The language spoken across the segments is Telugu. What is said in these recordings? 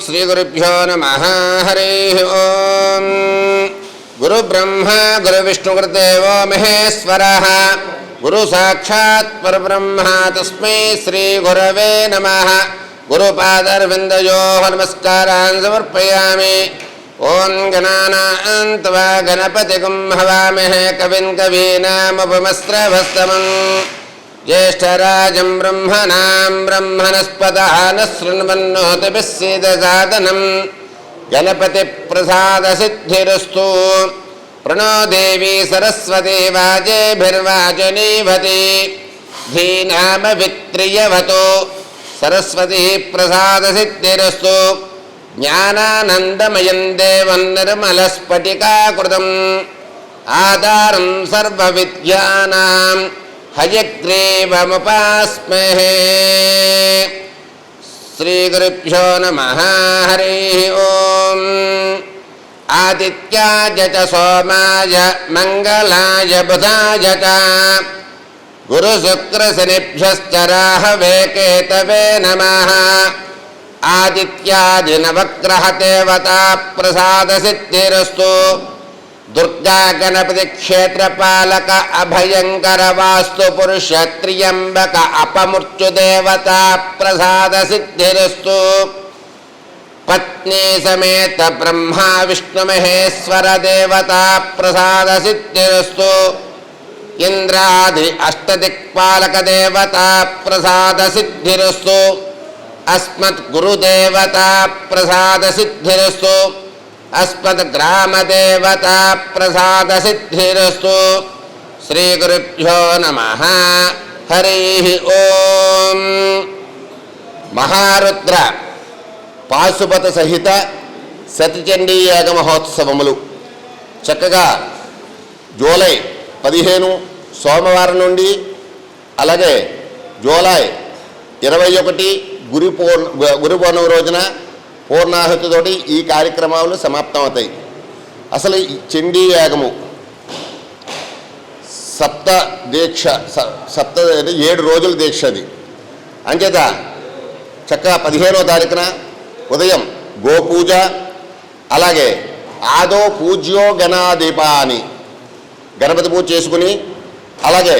श्रीगुरुभ्यो नमः। हरिः ॐ गुरुब्रह्मा गुरुविष्णुगुरुदेवो महेश्वरः। गुरुसाक्षात् परब्रह्मा तस्मै श्रीगुरवे नमः। गुरुपादर्विन्दयोः नमस्कारान् समर्पयामि। ॐ गणानान्तवा गणपतिगुं हवामहे कविन् ज्येष्ठराजं ब्रह्मणां ब्रह्मणस्पदः न शृण्वन्नोतिभिः सीदसादनं गणपतिप्रसादसिद्धिरस्तु प्रणो देवी सरस्वती वाजेभिर्वाचनीभति धीनामवित्रियवतो सरस्वती प्रसादसिद्धिरस्तु ज्ञानानन्दमयं देवं निर्मलस्फटिकाकृतम् आधारं सर्वविद्यानाम् हयग्रीवमुपास्महे। श्रीगुरुभ्यो नमः, हरिः ॐ आदित्याय च सोमाय मङ्गलाय बुधाय च। गुरुशुक्रशनिभ्यश्च राहवे केतवे नमः। आदित्यादिनवग्रहदेवता प्रसादसिद्धिरस्तु దుర్గా గణపతి క్షేత్రపాలక అభయంకర వాస్తు పురుష త్రియంబక అపమృత్యుదేవత ప్రసాద సిద్ధిరస్తు పత్ని సమేత బ్రహ్మా విష్ణు మహేశ్వర దేవత ప్రసాద సిద్ధిరస్తు ఇంద్రాది అష్టదిక్పాలక దేవత ప్రసాద సిద్ధిరస్తు అస్మత్ గురుదేవత ప్రసాద సిద్ధిరస్తు अस्मद्ग्रामदेवता प्रसादसिद्धिरस्तु श्रीगुरुभ्यो नमः हरिः ఓం మహారుద్ర పాశుపత సహిత సతిచండీ యాగ మహోత్సవములు చక్కగా జూలై పదిహేను సోమవారం నుండి అలాగే జూలై ఇరవై ఒకటి గురి పౌర్ గురి పౌర్ణమి రోజున పూర్ణాహుతితోటి ఈ కార్యక్రమాలు సమాప్తం అవుతాయి అసలు చండీ యాగము సప్త దీక్ష స- సప్త అంటే ఏడు రోజుల దీక్ష అది. అంచేత చక్కగా పదిహేనో తారీఖున ఉదయం గోపూజ అలాగే ఆదో పూజ్యో గణాదీప అని గణపతి పూజ చేసుకుని అలాగే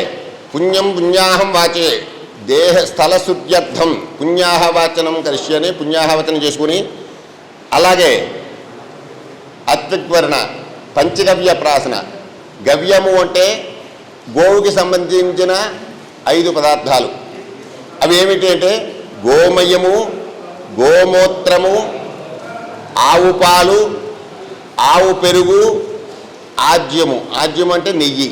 పుణ్యం పుణ్యాహం వాచే దేహ స్థల శుద్ధ్యర్థం పుణ్యాహ వాచనం పుణ్యాహవచనం చేసుకుని అలాగే అత్విక్వర్ణ పంచగవ్య ప్రాసన. గవ్యము అంటే గోవుకి సంబంధించిన ఐదు పదార్థాలు. అవి ఏమిటి అంటే గోమయము గోమూత్రము ఆవు పాలు ఆవు పెరుగు ఆజ్యము ఆజ్యం అంటే నెయ్యి.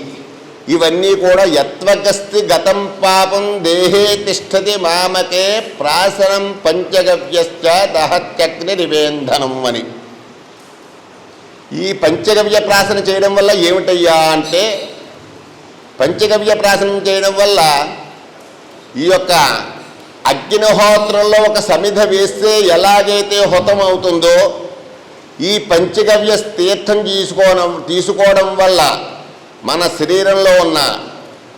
ఇవన్నీ కూడా యత్వగస్తి గతం పాపం దేహే తిష్టతి మామకే ప్రాసనం పంచగవ్యశ్చ దహత్యగ్ని నివేంధనం అని. ఈ పంచగవ్య ప్రాసన చేయడం వల్ల ఏమిటయ్యా అంటే పంచగవ్య ప్రాసనం చేయడం వల్ల ఈ యొక్క అగ్నిహోత్రంలో ఒక సమిధ వేస్తే ఎలాగైతే హుతం అవుతుందో ఈ పంచగవ్య తీర్థం తీసుకోవడం తీసుకోవడం వల్ల మన శరీరంలో ఉన్న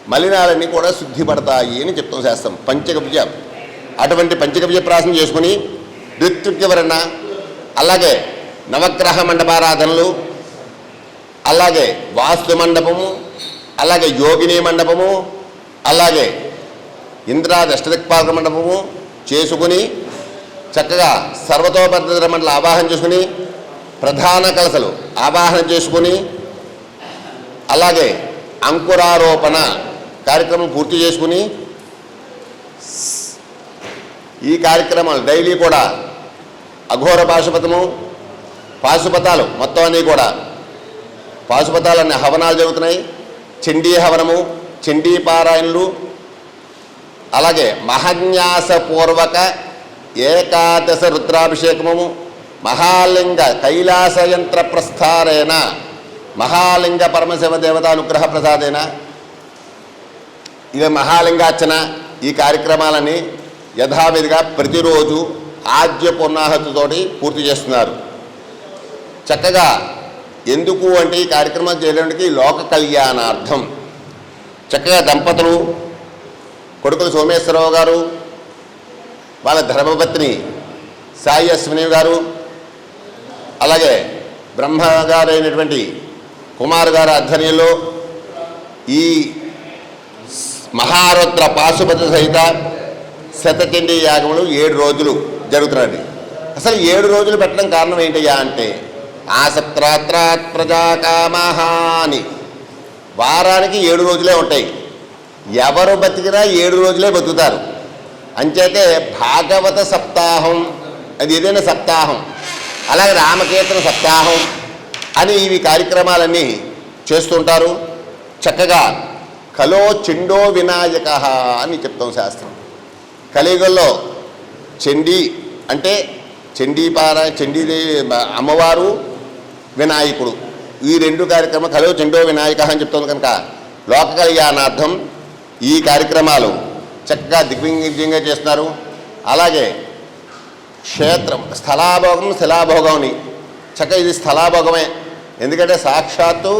మలినాలన్నీ కూడా శుద్ధిపడతాయి అని చెప్తాం శాస్త్రం. పంచగవ్య. అటువంటి పంచగవ్య ప్రాసన చేసుకుని ఋత్వికవరణ అలాగే నవగ్రహ మండపారాధనలు అలాగే వాస్తు మండపము అలాగే యోగిని మండపము అలాగే ఇంద్రాదష్టదిక్పాలక మండపము చేసుకుని చక్కగా సర్వతోపద్ధతుల మండల ఆవాహన చేసుకుని ప్రధాన కలసలు ఆవాహన చేసుకుని అలాగే అంకురారోపణ కార్యక్రమం పూర్తి చేసుకుని ఈ కార్యక్రమాలు డైలీ కూడా అఘోర పాశుపతము పాశుపతాలు మొత్తం అన్నీ కూడా పాశుపతాలన్నీ హవనాలు జరుగుతున్నాయి. చండీ హవనము చండీ పారాయణలు అలాగే మహన్యాసపూర్వక ఏకాదశ రుద్రాభిషేకము మహాలింగ కైలాస యంత్ర ప్రస్థారేణ మహాలింగ పరమశివ దేవతానుగ్రహ ప్రసాదేన. ఇక మహాలింగార్చన ఈ కార్యక్రమాలని యథావిధిగా ప్రతిరోజు ఆద్య పూర్ణాహతితోటి పూర్తి చేస్తున్నారు. చక్కగా ఎందుకు అంటే ఈ కార్యక్రమం చేయడానికి లోక కళ్యాణార్థం. చక్కగా దంపతులు కొడుకులు సోమేశ్వరరావు గారు వాళ్ళ ధర్మపత్ని సాయి అశ్విని గారు అలాగే బ్రహ్మగారైనటువంటి కుమార్ గారి ఆధ్వర్యంలో ఈ మహారుద్ర పాశుపతి సహిత శతచండీ యాగములు ఏడు రోజులు జరుగుతున్నాయి అసలు ఏడు రోజులు పెట్టడం కారణం ఏంటయ్యా అంటే ఆసత్రాత్రాత్ ప్రజాకామహ అని వారానికి ఏడు రోజులే ఉంటాయి. ఎవరు బతికినా ఏడు రోజులే బతుకుతారు. అంచేతే భాగవత సప్తాహం అది ఏదైనా సప్తాహం అలాగే రామకీర్తన సప్తాహం అని ఇవి కార్యక్రమాలన్నీ చేస్తుంటారు. చక్కగా కలో చెండో వినాయక అని చెప్తాం శాస్త్రం. కలియుగంలో చండీ అంటే చండీపార చండీదేవి అమ్మవారు వినాయకుడు. ఈ రెండు కార్యక్రమం కలో చెండో వినాయక అని చెప్తుంది కనుక లోక కళ్యాణార్థం ఈ కార్యక్రమాలు చక్కగా దిగ్విజయంగా చేస్తున్నారు. అలాగే క్షేత్రం స్థలాభోగం శిలాభోగం అని. చక్కగా ఇది స్థలాభోగమే. ఎందుకంటే సాక్షాత్తు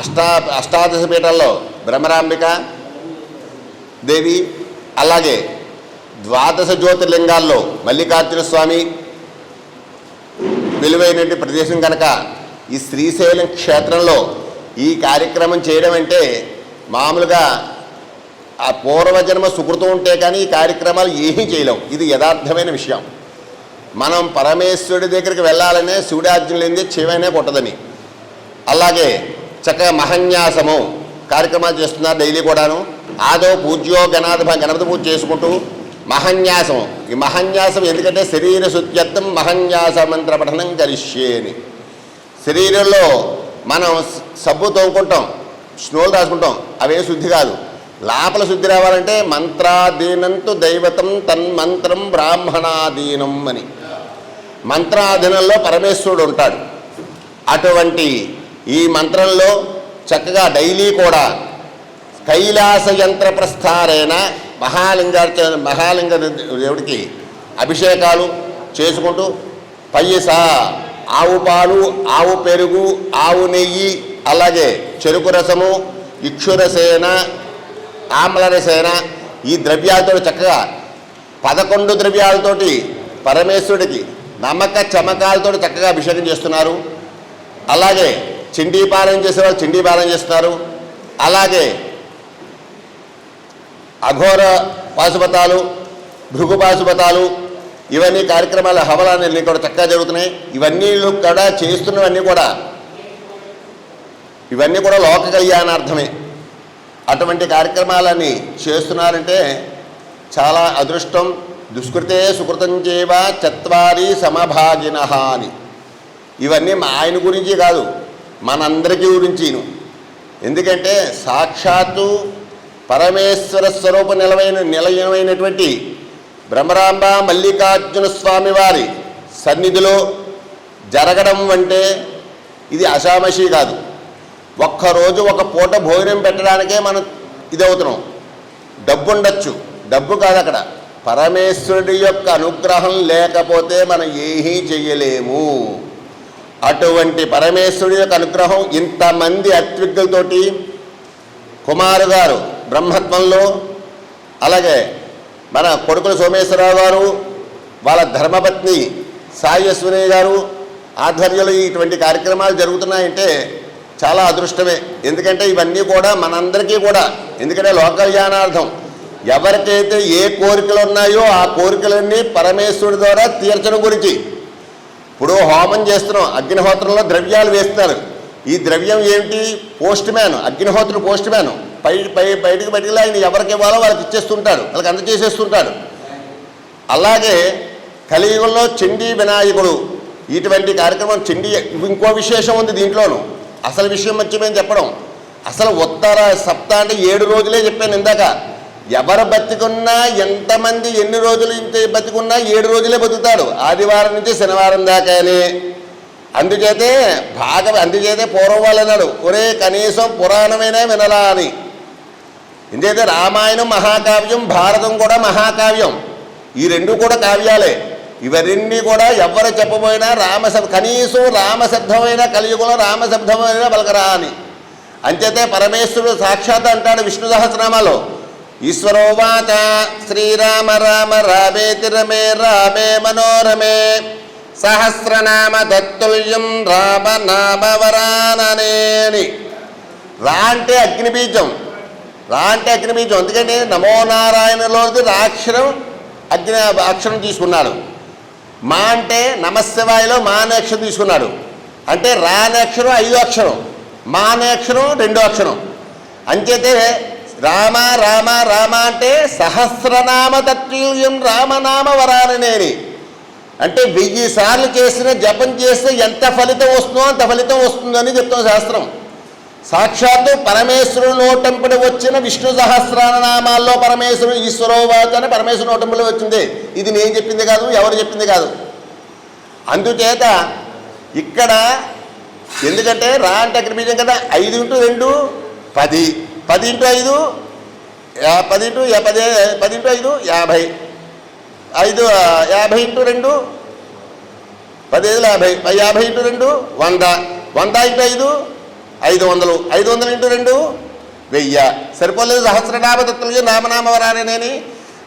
అష్టా అష్టాదశ పీఠాల్లో బ్రహ్మరాంబిక దేవి అలాగే ద్వాదశ జ్యోతిర్లింగాల్లో మల్లికార్జున స్వామి విలువైనటువంటి ప్రదేశం కనుక ఈ శ్రీశైలం క్షేత్రంలో ఈ కార్యక్రమం చేయడం అంటే మామూలుగా ఆ పూర్వజన్మ సుకృతం ఉంటే కానీ ఈ కార్యక్రమాలు ఏమీ చేయలేం. ఇది యథార్థమైన విషయం. మనం పరమేశ్వరుడి దగ్గరికి వెళ్ళాలనే శివుడార్జున లేనిదే చెవైనా కొట్టదని. అలాగే చక్కగా మహన్యాసము కార్యక్రమాలు చేస్తున్నారు డైలీ కూడాను. ఆదో పూజ్యో గణాధ గణపతి పూజ చేసుకుంటూ మహన్యాసం ఈ మహన్యాసం ఎందుకంటే శరీర శుద్ధ్యత్వం మహన్యాస మంత్ర పఠనం కరిష్యే అని శరీరంలో మనం సబ్బు తోముకుంటాం స్నోలు రాసుకుంటాం అవే శుద్ధి కాదు. లోపల శుద్ధి రావాలంటే మంత్రాధీనంతు దైవతం తన్మంత్రం బ్రాహ్మణాధీనం అని. మంత్రాధీనంలో పరమేశ్వరుడు ఉంటాడు. అటువంటి ఈ మంత్రంలో చక్కగా డైలీ కూడా కైలాస యంత్ర ప్రస్థారైన మహాలింగార్చ మహాలింగ దేవుడికి అభిషేకాలు చేసుకుంటూ పయ్యస ఆవు పాలు ఆవు పెరుగు ఆవు నెయ్యి అలాగే చెరుకు రసము ఇక్షురసేన ఆమ్లరసేన ఈ ద్రవ్యాలతో చక్కగా పదకొండు ద్రవ్యాలతోటి పరమేశ్వరుడికి నమ్మక చమకాలతో చక్కగా అభిషేకం చేస్తున్నారు. అలాగే చిండీ పాలన చేసేవాళ్ళు చిండీ పాలన చేస్తున్నారు. అలాగే అఘోర పాశుపతాలు భృగు పాశుపతాలు ఇవన్నీ కార్యక్రమాలు హవలాన్ని కూడా చక్కగా జరుగుతున్నాయి. ఇవన్నీ కూడా చేస్తున్నవన్నీ కూడా ఇవన్నీ కూడా లోక కళ్యాణార్థమే. అటువంటి కార్యక్రమాలని చేస్తున్నారంటే చాలా అదృష్టం దుష్కృతే సుకృతం చేవ చత్వారి సమభాగిన అని. ఇవన్నీ మా ఆయన గురించి కాదు మనందరికీ గురించిను. ఎందుకంటే సాక్షాత్తు పరమేశ్వర స్వరూప నిలవైన నిలయమైనటువంటి బ్రహ్మరాంబ మల్లికార్జున స్వామి వారి సన్నిధిలో జరగడం అంటే ఇది అషామషి కాదు. ఒక్కరోజు ఒక పూట భోజనం పెట్టడానికే మనం ఇదవుతున్నాం. డబ్బు ఉండొచ్చు డబ్బు కాదు అక్కడ పరమేశ్వరుడి యొక్క అనుగ్రహం లేకపోతే మనం ఏమీ చెయ్యలేము. అటువంటి పరమేశ్వరుడి యొక్క అనుగ్రహం ఇంతమంది అత్విగ్గులతోటి కుమారు గారు బ్రహ్మత్వంలో అలాగే మన కొడుకుల సోమేశ్వరరావు గారు వాళ్ళ ధర్మపత్ని సాయస్విని గారు ఆధ్వర్యంలో ఇటువంటి కార్యక్రమాలు జరుగుతున్నాయంటే చాలా అదృష్టమే. ఎందుకంటే ఇవన్నీ కూడా మనందరికీ కూడా ఎందుకంటే లోకల్యాణార్థం ఎవరికైతే ఏ కోరికలు ఉన్నాయో ఆ కోరికలన్నీ పరమేశ్వరుడి ద్వారా తీర్చడం గురించి. ఇప్పుడు హోమం చేస్తున్నాం అగ్నిహోత్రంలో ద్రవ్యాలు వేస్తున్నారు. ఈ ద్రవ్యం ఏమిటి పోస్ట్ మ్యాన్ అగ్నిహోత్రుడు పోస్ట్ మ్యాన్. పై పై బయటికి బయటికి ఆయన ఎవరికి ఇవ్వాలో వాళ్ళకి ఇచ్చేస్తుంటాడు వాళ్ళకి అందజేసేస్తుంటాడు. అలాగే కలియుగంలో చండీ వినాయకుడు ఇటువంటి కార్యక్రమం చండీ ఇంకో విశేషం ఉంది దీంట్లోనూ. అసలు విషయం మర్చిపోయింది చెప్పడం. అసలు ఉత్తర సప్త అంటే ఏడు రోజులే చెప్పాను ఇందాక. ఎవరు బతికున్నా ఎంతమంది ఎన్ని రోజులు ఇంత బతికున్నా ఏడు రోజులే బతుకుతాడు ఆదివారం నుంచి శనివారం దాకానే అందుచేతే భాగ అందుచేతే పూర్వం వాళ్ళు అన్నాడు ఒరే కనీసం పురాణమైనా వినలా అని. ఎందుకైతే రామాయణం మహాకావ్యం భారతం కూడా మహాకావ్యం. ఈ రెండు కూడా కావ్యాలే. ఇవన్నీ కూడా ఎవరు చెప్పబోయినా రామశబ్ కనీసం రామశబ్దమైన కలియుగంలో రామశబ్దమైన పలకరా అని అంచేతే పరమేశ్వరుడు సాక్షాత్ అంటాడు విష్ణు సహస్రనామాలో ఈశ్వరోవాచ శ్రీరామ రామ రామేతి రమే రామే మనోరమే. సహస్రనామ దత్తుల్యం రామ నామవరాననేని రా అంటే అగ్నిబీజం. రా అంటే అగ్నిబీజం. ఎందుకంటే నమో నారాయణలోది రాక్షరం అగ్ని అక్షరం తీసుకున్నాడు. మా అంటే నమశివాయలో మా అనే అక్షరం తీసుకున్నాడు. అంటే రా అనే అక్షరం ఐదో అక్షరం మా అనే అక్షరం రెండో అక్షరం. అంచేతే రామ రామ రామ అంటే సహస్రనామ తత్వీయం రామనామ వరాననేని అంటే వెయ్యి సార్లు చేసిన జపం చేస్తే ఎంత ఫలితం వస్తుందో అంత ఫలితం వస్తుందని చెప్తాం శాస్త్రం. సాక్షాత్తు పరమేశ్వరుడు నోటంపుడు వచ్చిన విష్ణు సహస్రనామాల్లో పరమేశ్వరుడు ఈశ్వరోవాచ అని పరమేశ్వరుడు నోటంపుడు వచ్చింది. ఇది నేను చెప్పింది కాదు ఎవరు చెప్పింది కాదు. అందుచేత ఇక్కడ ఎందుకంటే రా అంటే అక్కడ బీజం కదా ఐదు ఇంటూ రెండు పది. పది ఇంటూ ఐదు పది ఇంటూ పది పది ఇంటూ ఐదు యాభై. ఐదు యాభై ఇంటూ రెండు పదిహేను యాభై. యాభై ఇంటూ రెండు వంద. వంద ఇంటూ ఐదు ఐదు వందలు. ఐదు వందలు ఇంటూ రెండు వెయ్య. సరిపోలేదు సహస్రనామ తత్తులు నామనామ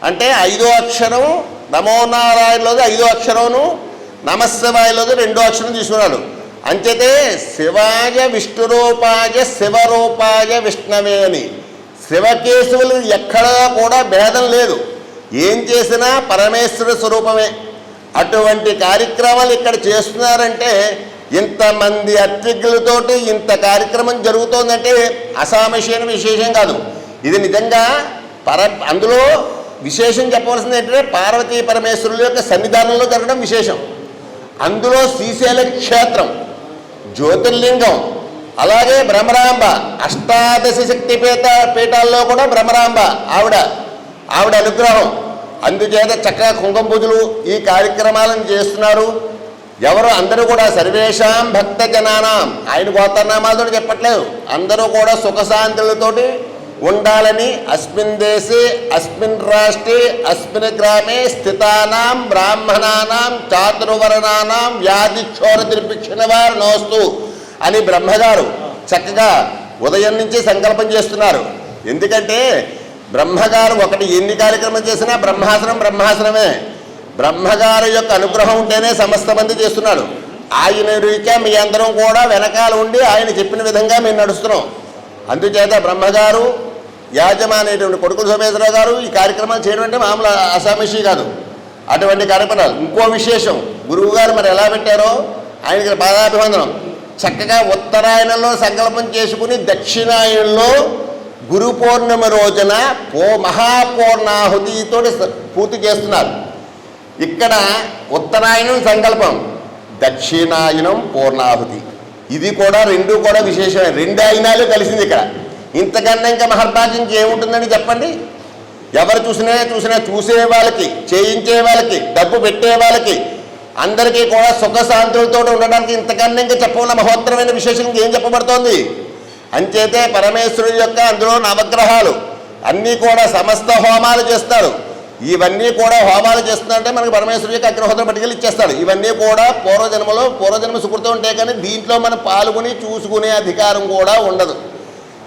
అంటే ఐదో అక్షరం నమో నారాయణలోది ఐదో అక్షరమును నమశివాయలోది రెండో అక్షరం తీసుకున్నాడు. అంచేతే శివాయ విష్ణురూపాయ శివరూపాయ విష్ణవే అని. శివకేశవులు ఎక్కడా కూడా భేదం లేదు. ఏం చేసినా పరమేశ్వర స్వరూపమే. అటువంటి కార్యక్రమాలు ఇక్కడ చేస్తున్నారంటే ఇంతమంది అర్చకులతోటి ఇంత కార్యక్రమం జరుగుతోందంటే అసామశీన విశేషం కాదు. ఇది నిజంగా పర అందులో విశేషం చెప్పవలసింది ఏంటంటే పార్వతీ పరమేశ్వరుల యొక్క సన్నిధానంలో జరగడం విశేషం. అందులో శ్రీశైల క్షేత్రం. జ్యోతిర్లింగం. అలాగే భ్రమరాంబ అష్టాదశ శక్తి పీఠ పీఠాల్లో కూడా భ్రమరాంబ ఆవిడ ఆవిడ అనుగ్రహం. అందుచేత చక్కగా కుంకుమ పూజలు ఈ కార్యక్రమాలను చేస్తున్నారు. ఎవరు అందరూ కూడా సర్వేషాం భక్త జనానాం. ఆయన గోతనామాలతో చెప్పట్లేదు. అందరూ కూడా సుఖశాంతులతోటి ఉండాలని అస్మిన్ దేశే అస్మిన్ రాష్ట్రే అస్మిన్ గ్రామే స్థితానాం బ్రాహ్మణానాం చాతుర్వర్ణానాం వ్యాధి క్షోర వారు నోస్తూ అని బ్రహ్మగారు చక్కగా ఉదయం నుంచి సంకల్పం చేస్తున్నారు. ఎందుకంటే బ్రహ్మగారు ఒకటి ఎన్ని కార్యక్రమం చేసినా బ్రహ్మాసనం బ్రహ్మాసనమే. బ్రహ్మగారు యొక్క అనుగ్రహం ఉంటేనే సమస్త మంది చేస్తున్నాడు ఆయన రీత్యా మీ అందరం కూడా వెనకాల ఉండి ఆయన చెప్పిన విధంగా మేము నడుస్తున్నాం. అందుచేత బ్రహ్మగారు యాజమానేటువంటి కొడుకుల సోమేశ్వరరావు గారు ఈ కార్యక్రమాలు చేయడం అంటే మామూలు అసామిషి కాదు. అటువంటి కార్యక్రమాలు ఇంకో విశేషం గురువు గారు మరి ఎలా పెట్టారో ఆయనకి పాదాభివందనం చక్కగా ఉత్తరాయణంలో సంకల్పం చేసుకుని దక్షిణాయనంలో గురు పౌర్ణమి రోజున పో మహాపూర్ణాహుతితో పూర్తి చేస్తున్నారు. ఇక్కడ ఉత్తరాయణం సంకల్పం దక్షిణాయనం పూర్ణాహుతి. ఇది కూడా రెండు కూడా విశేషమే. రెండు అయినాలు కలిసింది ఇక్కడ. ఇంతకన్నా ఇంకా మహర్భాగ్యం ఏముంటుందని చెప్పండి? ఎవరు చూసినా చూసినా చూసే వాళ్ళకి చేయించే వాళ్ళకి డబ్బు పెట్టే వాళ్ళకి అందరికీ కూడా సుఖశాంతులతో ఉండడానికి ఇంతకన్నా ఇంకా చెప్పకుండా మహోత్తరమైన విశేషం ఏం చెప్పబడుతోంది? అంచేతే పరమేశ్వరుడి యొక్క అందులో నవగ్రహాలు అన్నీ కూడా సమస్త హోమాలు చేస్తారు. ఇవన్నీ కూడా హోమాలు చేస్తున్నారంటే మనకి పరమేశ్వరుడికి యొక్క అగ్రహోత్రం పట్టుకెళ్ళి ఇచ్చేస్తాడు. ఇవన్నీ కూడా పూర్వజన్మలో పూర్వజన్మ సుకృతం ఉంటాయి కానీ దీంట్లో మనం పాల్గొని చూసుకునే అధికారం కూడా ఉండదు.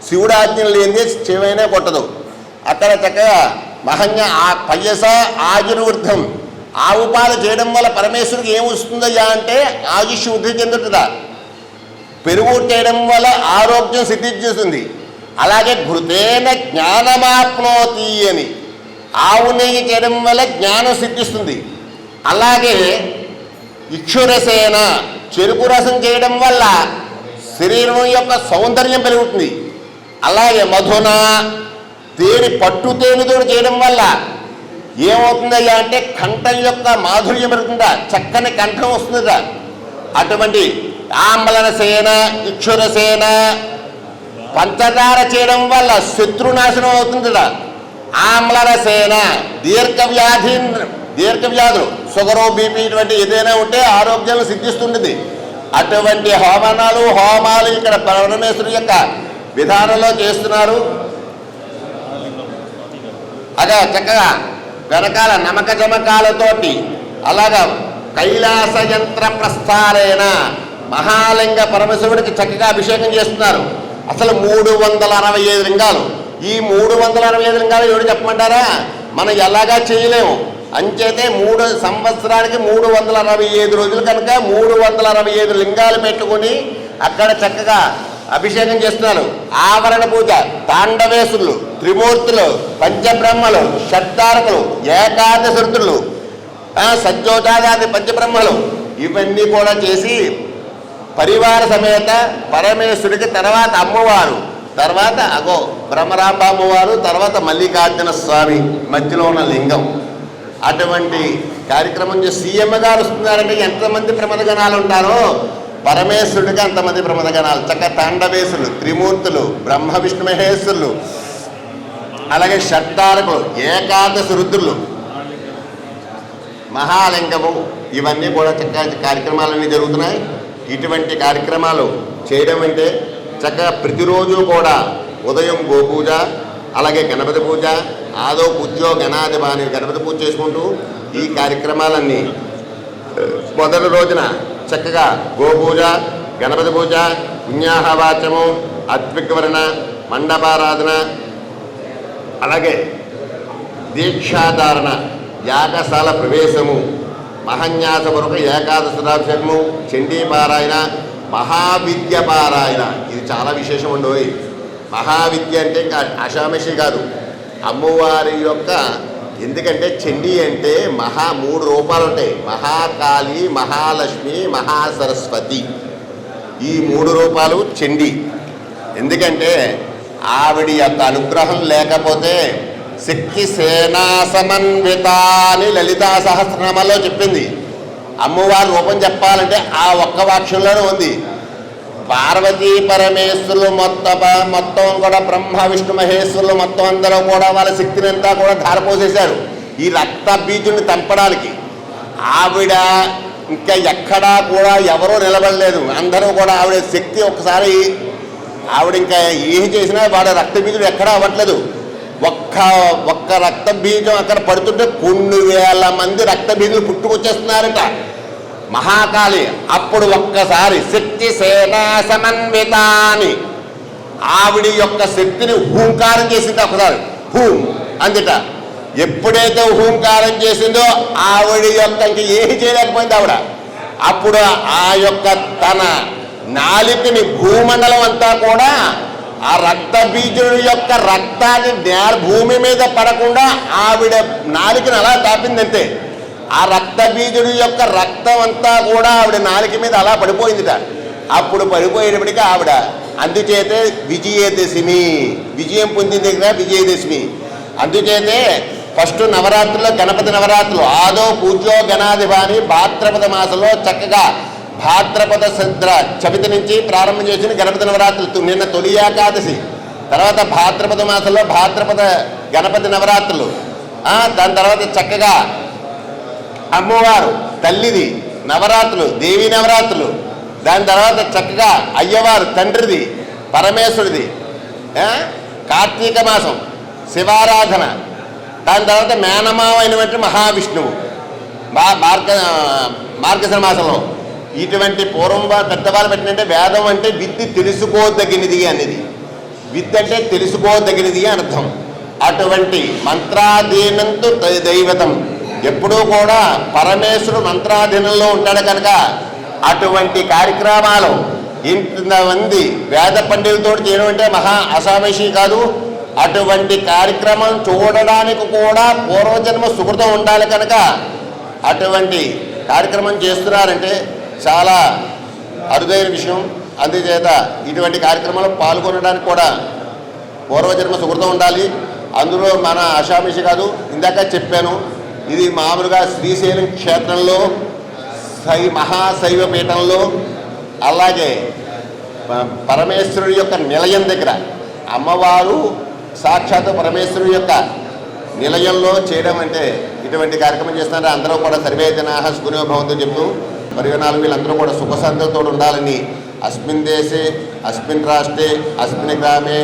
శివుడు ఆజ్ఞలు లేనిదే శివైనా కొట్టదు. అక్కడ చక్కగా మహంగా ఆ పయస ఆయుర్వృద్ధం ఆవు పాలు చేయడం వల్ల పరమేశ్వరుడికి ఏమొస్తుందయ్యా అంటే ఆయుష్ వృద్ధి చెందుతుందా? పెరుగు చేయడం వల్ల ఆరోగ్యం సిద్ధిస్తుంది అలాగే ఘృతేన జ్ఞానమాప్నోతి అని. ఆవు నెయ్యి చేయడం వల్ల జ్ఞానం సిద్ధిస్తుంది. అలాగే ఇక్షురసేన చెరుకు రసం చేయడం వల్ల శరీరం యొక్క సౌందర్యం పెరుగుతుంది. అలాగే మధున తేనె పట్టు తేనెతో చేయడం వల్ల ఏమవుతుందయ్యా అంటే కంఠం యొక్క మాధుర్యం పెరుగుతుందా? చక్కని కంఠం వస్తుందా అటువంటి ఆంబలన సేన ఇక్షురసేన పంచదార చేయడం వల్ల శత్రునాశనం అవుతుందిట ఆమ్లరసేన. దీర్ఘ వ్యాధి దీర్ఘ వ్యాధులు షుగరు బీపీ ఇటువంటి ఏదైనా ఉంటే ఆరోగ్యం సిద్ధిస్తుంటుంది. అటువంటి హోమనాలు హోమాలు ఇక్కడ పరమేశ్వరు యొక్క విధానంలో చేస్తున్నారు. అదే చక్కగా వెనకాల నమక జమకాలతోటి అలాగా కైలాస యంత్ర ప్రస్థారేణ మహాలింగ పరమశివుడికి చక్కగా అభిషేకం చేస్తున్నారు. అసలు మూడు వందల అరవై ఐదు లింగాలు. ఈ మూడు వందల అరవై ఐదు లింగాలు ఎవరు చెప్పమంటారా? మనం ఎలాగా చేయలేము. అంచేతే మూడు సంవత్సరానికి మూడు వందల అరవై ఐదు రోజులు కనుక మూడు వందల అరవై ఐదు లింగాలు పెట్టుకుని అక్కడ చక్కగా అభిషేకం చేస్తున్నారు. ఆవరణ పూజ తాండవేశులు త్రిమూర్తులు పంచబ్రహ్మలు షట్తారకులు ఏకాదశరుతులు సజ్జోజాదాది పంచబ్రహ్మలు ఇవన్నీ కూడా చేసి పరివార సమేత పరమేశ్వరుడికి తర్వాత అమ్మవారు. తర్వాత అగో బ్రహ్మరాంబ వారు తర్వాత మల్లికార్జున స్వామి మధ్యలో ఉన్న లింగం. అటువంటి కార్యక్రమం చేసి సీఎం గారు వస్తున్నారంటే ఎంతమంది ప్రమదగణాలు ఉంటారో? పరమేశ్వరుడికి అంతమంది ప్రమదగణాలు. చక్క తాండవేశులు త్రిమూర్తులు బ్రహ్మ విష్ణు మహేశ్వరులు అలాగే షట్టారకులు ఏకాదశ రుద్రులు మహాలింగము ఇవన్నీ కూడా చక్కగా కార్యక్రమాలన్నీ జరుగుతున్నాయి. ఇటువంటి కార్యక్రమాలు చేయడం అంటే చక్కగా ప్రతిరోజు కూడా ఉదయం గోపూజ అలాగే గణపతి పూజ ఆదో పూజ్యో గణాది బాని గణపతి పూజ చేసుకుంటూ ఈ కార్యక్రమాలన్నీ మొదటి రోజున చక్కగా గోపూజ గణపతి పూజ పుణ్యాహవాచము అద్విగ్వరణ మండపారాధన అలాగే దీక్షాధారణ యాగశాల ప్రవేశము మహన్యాసపూర్వక ఏకాదశరాభిషేకము చండీ పారాయణ మహావిద్య పారాయణ ఇది చాలా విశేషం ఉండోయ్ మహావిద్య అంటే ఇంకా అషామషి కాదు. అమ్మవారి యొక్క ఎందుకంటే చండీ అంటే మహా మూడు రూపాలు ఉంటాయి. మహాకాళి మహాలక్ష్మి మహాసరస్వతి. ఈ మూడు రూపాలు చండీ. ఎందుకంటే ఆవిడ యొక్క అనుగ్రహం లేకపోతే శక్తి సేనా సమన్విత అని లలితా సహస్రనామాలో చెప్పింది. అమ్మవారి రూపం చెప్పాలంటే ఆ ఒక్క వాక్యంలోనే ఉంది. పార్వతీ పరమేశ్వరులు మొత్తం మొత్తం కూడా బ్రహ్మ విష్ణు మహేశ్వరులు మొత్తం అందరూ కూడా వాళ్ళ శక్తిని అంతా కూడా ధారపోసేశారు. ఈ రక్త బీజుని తెంపడానికి ఆవిడ ఇంకా ఎక్కడా కూడా ఎవరూ నిలబడలేదు. అందరూ కూడా ఆవిడ శక్తి ఒకసారి ఆవిడ ఇంకా ఏం చేసినా వాడ రక్త బీజుడు ఎక్కడా అవ్వట్లేదు. ఒక్క ఒక్క రక్త బీజం అక్కడ పడుతుంటే కొన్ని వేల మంది రక్త బీజులు పుట్టుకొచ్చేస్తున్నారట. మహాకాళి అప్పుడు ఒక్కసారి శక్తి సేనా సమన్విత అని ఆవిడ యొక్క శక్తిని హూంకారం చేసింది ఒకసారి హూం అందుట. ఎప్పుడైతే హూంకారం చేసిందో ఆవిడ యొక్క ఇంక ఏమి చేయలేకపోయింది ఆవిడ. అప్పుడు ఆ యొక్క తన నాలికని భూమండలం అంతా కూడా ఆ రక్త బీజుడు యొక్క రక్తాన్ని నేల భూమి మీద పడకుండా ఆవిడ నాలికను అలా తాపిందంతే ఆ రక్త బీజుడు యొక్క రక్తం అంతా కూడా ఆవిడ నాలిక మీద అలా పడిపోయిందిట. అప్పుడు పడిపోయేటప్పటికీ ఆవిడ అందుచేతే విజయదశమి విజయం పొందింది కదా విజయదశమి. అందుచేతే ఫస్ట్ నవరాత్రుల్లో గణపతి నవరాత్రులు ఆదో పూజో గణాధిపాని భాద్రపద మాసంలో చక్కగా భాద్రపద శుద్ర చవితి నుంచి ప్రారంభం చేసిన గణపతి నవరాత్రులు నిన్న తొలి ఏకాదశి. తర్వాత భాద్రపద మాసంలో భాద్రపద గణపతి నవరాత్రులు. దాని తర్వాత చక్కగా అమ్మవారు తల్లిది నవరాత్రులు దేవి నవరాత్రులు. దాని తర్వాత చక్కగా అయ్యవారు తండ్రిది పరమేశ్వరుడిది కార్తీక మాసం శివారాధన. దాని తర్వాత మేనమావ అయినటువంటి మహావిష్ణువు. మార్గ మార్గశిర మాసంలో. ఇటువంటి పూర్వం పెద్దవాళ్ళు పెట్టినంటే వేదం అంటే విద్య తెలుసుకోదగినది అనేది. విద్య అంటే తెలుసుకోదగినది అని అర్థం. అటువంటి మంత్రాధీనంతో దై- దైవతం. ఎప్పుడూ కూడా పరమేశ్వరుడు మంత్రాధీనంలో ఉంటాడు కనుక అటువంటి కార్యక్రమాలు ఇంతమంది వేద పండితులతో చేయడం అంటే మహా అసామేషి కాదు. అటువంటి కార్యక్రమం చూడడానికి కూడా పూర్వజన్మ సుకృతం ఉండాలి కనుక అటువంటి కార్యక్రమం చేస్తున్నారంటే చాలా అరుదైన విషయం. అందుచేత ఇటువంటి కార్యక్రమంలో పాల్గొనడానికి కూడా పూర్వజన్మ సుకృతం ఉండాలి. అందులో మన అషామిషి కాదు ఇందాక చెప్పాను ఇది మామూలుగా శ్రీశైలం క్షేత్రంలో శై మహాశైవ పీఠంలో అలాగే ప- పరమేశ్వరుడి యొక్క నిలయం దగ్గర అమ్మవారు సాక్షాత్ పరమేశ్వరుడి యొక్క నిలయంలో చేయడం అంటే ఇటువంటి కార్యక్రమం చేస్తున్నారంటే అందరూ కూడా సర్వే జనాహ సుగుణో భవంతో చెప్తూ పరిగణాలు వీళ్ళందరూ కూడా సుఖశాంతితో ఉండాలని అస్మిన్ దేశే అస్మిన్ రాష్ట్రే అస్మిన్ గ్రామే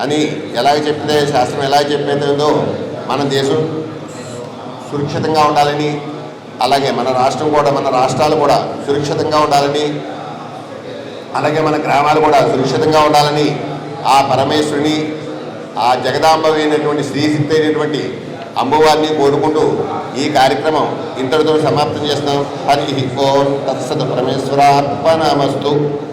అని ఎలాగ చెప్పితే శాస్త్రం ఎలా చెప్పేదో మన దేశం సురక్షితంగా ఉండాలని అలాగే మన రాష్ట్రం కూడా మన రాష్ట్రాలు కూడా సురక్షితంగా ఉండాలని అలాగే మన గ్రామాలు కూడా సురక్షితంగా ఉండాలని ఆ పరమేశ్వరుని ఆ జగదాంబ అయినటువంటి శ్రీశక్తి అయినటువంటి అమ్మవారిని కోరుకుంటూ ఈ కార్యక్రమం ఇంతటితో సమాప్తం చేస్తున్నాం. హరి ఓం తత్సత్ పరమేశ్వరార్పణమస్తు.